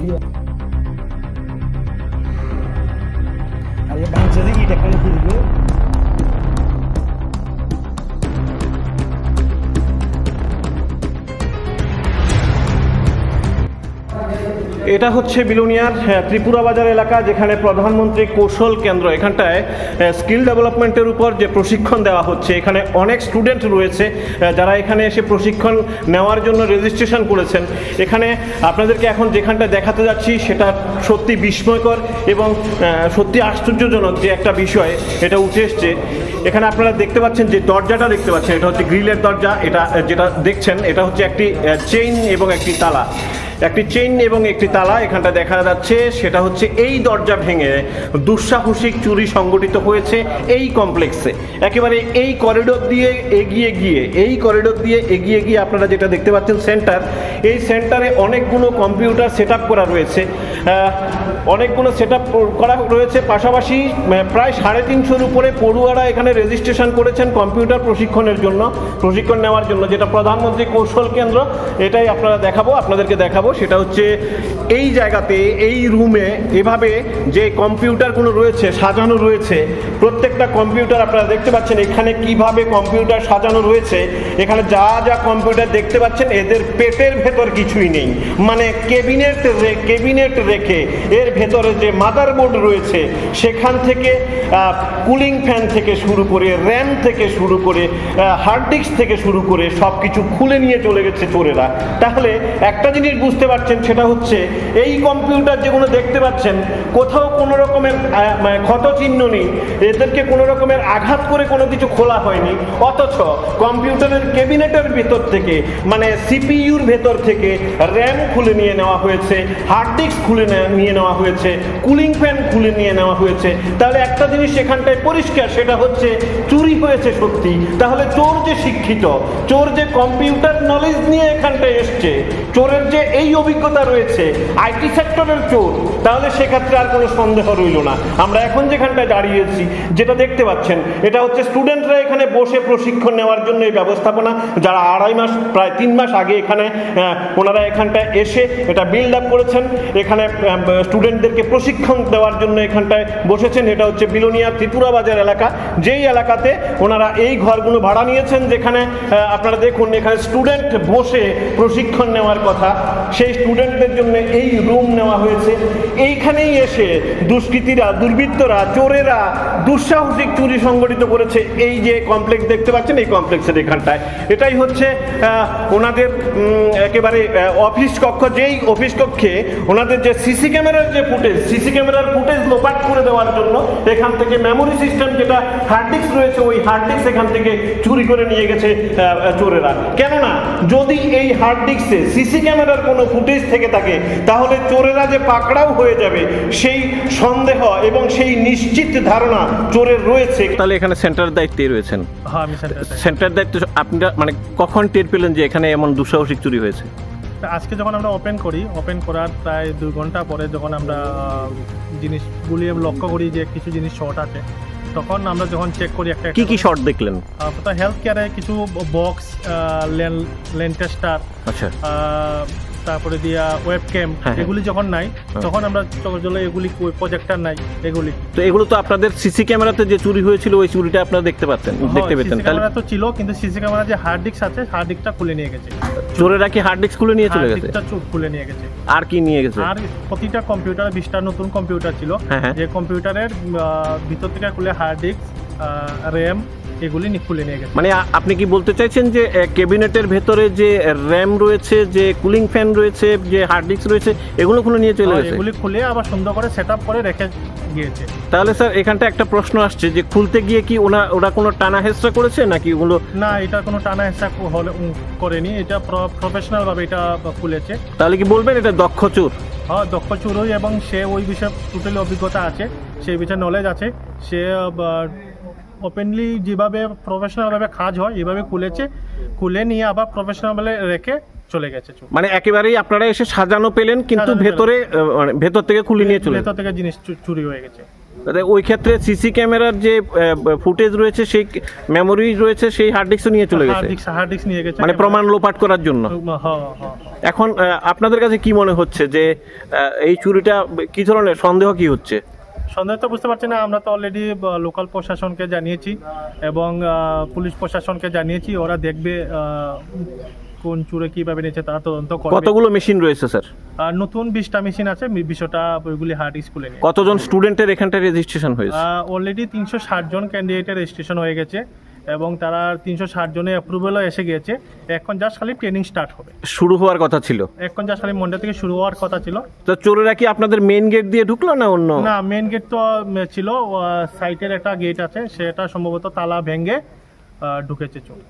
আরে এটা হচ্ছে বিলুনিয়ার হ্যাঁ, ত্রিপুরা বাজার এলাকা যেখানে প্রধানমন্ত্রী কৌশল কেন্দ্র এখানটায় স্কিল ডেভেলপমেন্টের উপর যে প্রশিক্ষণ দেওয়া হচ্ছে এখানে অনেক স্টুডেন্ট রয়েছে যারা এখানে এসে প্রশিক্ষণ নেওয়ার জন্য রেজিস্ট্রেশন করেছেন। এখানে আপনাদেরকে এখন যেখানটা দেখাতে যাচ্ছি সেটা সত্যি বিস্ময়কর এবং সত্যি আশ্চর্যজনক যে একটা বিষয় এটা উঠে এসছে। এখানে আপনারা দেখতে পাচ্ছেন যে দরজাটা দেখতে পাচ্ছেন এটা হচ্ছে গ্রিলের দরজা এটা যেটা দেখছেন এটা হচ্ছে একটি চেইন এবং একটি তালা। একটি চেইন এবং একটি তালা এখানটা দেখা যাচ্ছে, সেটা হচ্ছে এই দরজা ভেঙে দুঃসাহসিক চুরি সংগঠিত হয়েছে এই কমপ্লেক্সে। একেবারে এই করিডোর দিয়ে এগিয়ে গিয়ে, এই করিডোর দিয়ে এগিয়ে গিয়ে আপনারা যেটা দেখতে পাচ্ছেন সেন্টার এই সেন্টারে অনেকগুলো কম্পিউটার সেট করা রয়েছে। অনেকগুলো সেট করা রয়েছে। পাশাপাশি প্রায় সাড়ে তিনশোর উপরে পড়ুয়ারা এখানে রেজিস্ট্রেশন করেছেন কম্পিউটার প্রশিক্ষণের জন্য, প্রশিক্ষণ নেওয়ার জন্য, যেটা প্রধানমন্ত্রী কৌশল কেন্দ্র। এটাই আপনারা দেখাবো, আপনাদেরকে দেখাবো। সেটা হচ্ছে এই জায়গাতে, এই রুমে এভাবে যে কম্পিউটারগুলো রয়েছে, সাজানো রয়েছে, প্রত্যেকটা কম্পিউটার আপনারা দেখতে পাচ্ছেন এখানে কীভাবে কম্পিউটার সাজানো রয়েছে। এখানে যা যা কম্পিউটার দেখতে পাচ্ছেন, এদের পেটের ভেতর কিছুই নেই। মানে কেবিনেট কেবিনেট রেখে এর ভেতরে যে মাদারবোর্ড রয়েছে, সেখান থেকে কুলিং ফ্যান থেকে শুরু করে র্যাম থেকে শুরু করে হার্ড ডিস্ক থেকে শুরু করে সব কিছু খুলে নিয়ে চলে গেছে চোরেরা। তাহলে একটা জিনিস বুঝতে পারছেন, সেটা হচ্ছে এই কম্পিউটার যেগুলো দেখতে পাচ্ছেন, কোথাও কোনো রকমের মানে ক্ষত চিহ্ন নেই। এদেরকে কোনো রকমের আঘাত করে কোনো কিছু খোলা হয়নি। অথচ কম্পিউটারের ক্যাবিনেটের ভেতর থেকে মানে সিপিইউর ভেতর থেকে র্যাম খুলে নিয়ে নেওয়া হয়েছে হার্ড ডিস্ক খুলে নে- নিয়ে নেওয়া হয়েছে, কুলিং ফ্যান খুলে নিয়ে নেওয়া হয়েছে। তাহলে একটা জিনিস সেখানটায় পরিষ্কার, সেটা হচ্ছে চুরি হয়েছে সত্যি। তাহলে চোর যে শিক্ষিত, চোর যে কম্পিউটার নলেজ নিয়ে এখানটায় এসছে, চোরের যে এই অভিজ্ঞতা রয়েছে, আইটি সেক্টরের চোর, তাহলে সেক্ষেত্রে আর কোনো সন্দেহ রইল না। আমরা এখন যেখানটায় দাঁড়িয়েছি, যেটা দেখতে পাচ্ছেন, এটা হচ্ছে স্টুডেন্টরা এখানে বসে প্রশিক্ষণ নেওয়ার জন্য এই ব্যবস্থাপনা, যারা আড়াই মাস, প্রায় তিন মাস আগে এখানে ওনারা এখানটায় এসে এটা বিল্ড আপ করেছেন। এখানে স্টুডেন্টদেরকে প্রশিক্ষণ দেওয়ার জন্য এখানটায় বসেছেন। এটা হচ্ছে বিলোনিয়া ত্রিপুরা বাজার এলাকা। যেই এলাকাতে ওনারা এই ঘরগুলো ভাড়া নিয়েছেন, যেখানে আপনারা দেখুন, এখানে স্টুডেন্ট বসে প্রশিক্ষণ নেওয়ার কথা। সেই স্টুডেন্টদের জন্য এই রুম নেওয়া হয়েছে। এইখানেই এসে দুষ্কৃতীরা, দুর্বৃত্তরা, চোরেরা, দুঃসাহসিক চুরি সংগঠিত করেছে। এই যে কমপ্লেক্স দেখতে পাচ্ছেন, এই কমপ্লেক্সের এখানটায়। এটাই হচ্ছে ওনাদের একেবারে অফিস কক্ষ। যেই অফিস কক্ষে ওনাদের যে সিসি ক্যামেরার যে ফুটেজ সিসি ক্যামেরার ফুটেজ লোপাট করে দেওয়ার জন্য এখান থেকে মেমোরি সিস্টেম যেটা হার্ড ডিস্ক রয়েছে, ওই হার্ড ডিস্ক এখান থেকে চুরি করে নিয়ে গেছে চোরেরা। কেননা, যদি এই হার্ড ডিস্কে সিসি ক্যামেরার কোনো ফুটেজ থেকে থাকে তাহলে চোরেরা যে পাকড়াও হয়ে যাবে সেই সন্দেহ এবং সেই নিশ্চিত ধারণা চোরের রয়েছে। তাহলে এখানে সেন্টারের দায়িত্বে রয়েছেন? হ্যাঁ আমি সেন্টার সেন্টার দায়িত্ব। আপনারা মানে কখন টের পেলেন যে এখানে এমন দুঃসাহসিক চুরি হয়েছে? আজকে যখন আমরা ওপেন করি ওপেন করার প্রায় দুই ঘণ্টা পরে যখন আমরা আহ, জিনিসগুলি লক্ষ্য করি যে কিছু জিনিস শর্ট আছে তখন আমরা যখন চেক করি একটা কি কি শর্ট দেখলেন? হেলথ কেয়ারে কিছু বক্স লেন লেন টেস্টার আচ্ছা। তারপরে দিয়া ওয়েব ক্যাম হ্যাঁ, হ্যাঁ। এগুলি যখন নাই তখন আমরা চলে এগুলি প্রজেক্টর নাই এগুলি। তো এগুলো তো আপনাদের সিসি ক্যামেরাতে যে চুরি হয়েছিল ওই চুরিটা আপনারা দেখতে পাচ্ছেন দেখতে পেতেন। তাহলে ক্যামেরা তো ছিল কিন্তু সিসি ক্যামেরা যে হার্ড ডিস্ক আছে হার্ড ডিস্কটা খুলে নিয়ে গেছে। চোরেরা কি হার্ড ডিস্ক খুলে নিয়ে চলে হার্ড গেছে? চুপ খুলে নিয়ে গেছে। আর কি নিয়ে গেছে? আর প্রতিটা কম্পিউটার বিশটা নতুন কম্পিউটার ছিল। হ্যাঁ, হ্যাঁ। যে কম্পিউটারের ভিতর থেকে খুলে হার্ড ডিস্ক র্যাম এগুলি খুলে নিয়ে গেছে। মানে আপনি কি বলতে চাইছেন যে ক্যাবিনেটের ভেতরে যে র্যাম রয়েছে যে কুলিং ফ্যান রয়েছে যে হার্ড ডিস্ক রয়েছে এগুলো খুলে নিয়ে চলে আর গেছে? এগুলি খুলে আবার সুন্দর করে সেট করে রেখে গিয়েছে তাহলে স্যার এখানটা একটা প্রশ্ন আসছে যে খুলতে গিয়ে কি ওনা ওরা কোনো টানা হেসরা করেছে নাকি ওগুলো না এটা কোনো টানা হেসা হলে করেনি। এটা প্রফেশনাল ভাবে এটা খুলেছে। তাহলে কি বলবেন এটা দক্ষ চোর? হ্যাঁ দক্ষ চুরই এবং সে ওই বিষয়ে টোটালি অভিজ্ঞতা আছে। সেই বিষয়ে নলেজ আছে। সে ওপেনলি যেভাবে প্রফেশনালভাবে কাজ হয় এভাবে খুলেছে খুলে নিয়ে আবার প্রফেশনাল রেখে চলে গেছে মানে একেবারেই আপনারা এসে সাজানো পেলেন কিন্তু ভেতরে মানে ভেতর থেকে খুলে নিয়ে চলে ভেতর থেকে জিনিস চুরি হয়ে গেছে। ওই ক্ষেত্রে সিসি ক্যামেরার যে ফুটেজ রয়েছে সেই মেমোরি রয়েছে সেই হার্ড ডিস্ক নিয়ে চলে গেছে? হার্ড ডিস্ক নিয়ে গেছে মানে প্রমাণ লোপাট করার জন্য? হ্যাঁ হ্যাঁ হ্যাঁ। এখন আপনাদের কাছে কি মনে হচ্ছে যে এই চুরিটা কি ধরনের সন্দেহ কি হচ্ছে? সন্দেহ তো বুঝতে পারছি না আমরা তো অলরেডি লোকাল প্রশাসনকে জানিয়েছি এবং পুলিশ প্রশাসনকে জানিয়েছি ওরা দেখবে কোন চুরে কীভাবে নিয়েছে তারা তদন্ত করবে। কতগুলো মেশিন রয়েছে স্যার আর নতুন বিশটা মেশিন আছে বিশটা ওইগুলি হার্ড স্কুলে কতজন স্টুডেন্টের এখানটা রেজিস্ট্রেশন হয়েছে? অলরেডি তিনশো ষাট জন ক্যান্ডিডেটের রেজিস্ট্রেশন হয়ে গেছে। এবং তারা তিনশো ষাট জনের অ্যাপ্রুভেলও এসে গিয়েছে। এখন জাস্ট খালি ট্রেনিং স্টার্ট হবে। শুরু হওয়ার কথা ছিল? এখন জাস্ট খালি মন্ডে থেকে শুরু হওয়ার কথা ছিল। তো চোরেরা কি আপনাদের মেন গেট দিয়ে ঢুকলো না অন্য? না মেন গেট তো ছিল সাইটের একটা গেট আছে সেটা সম্ভবত তালা ভেঙে ঢুকেছে চোর।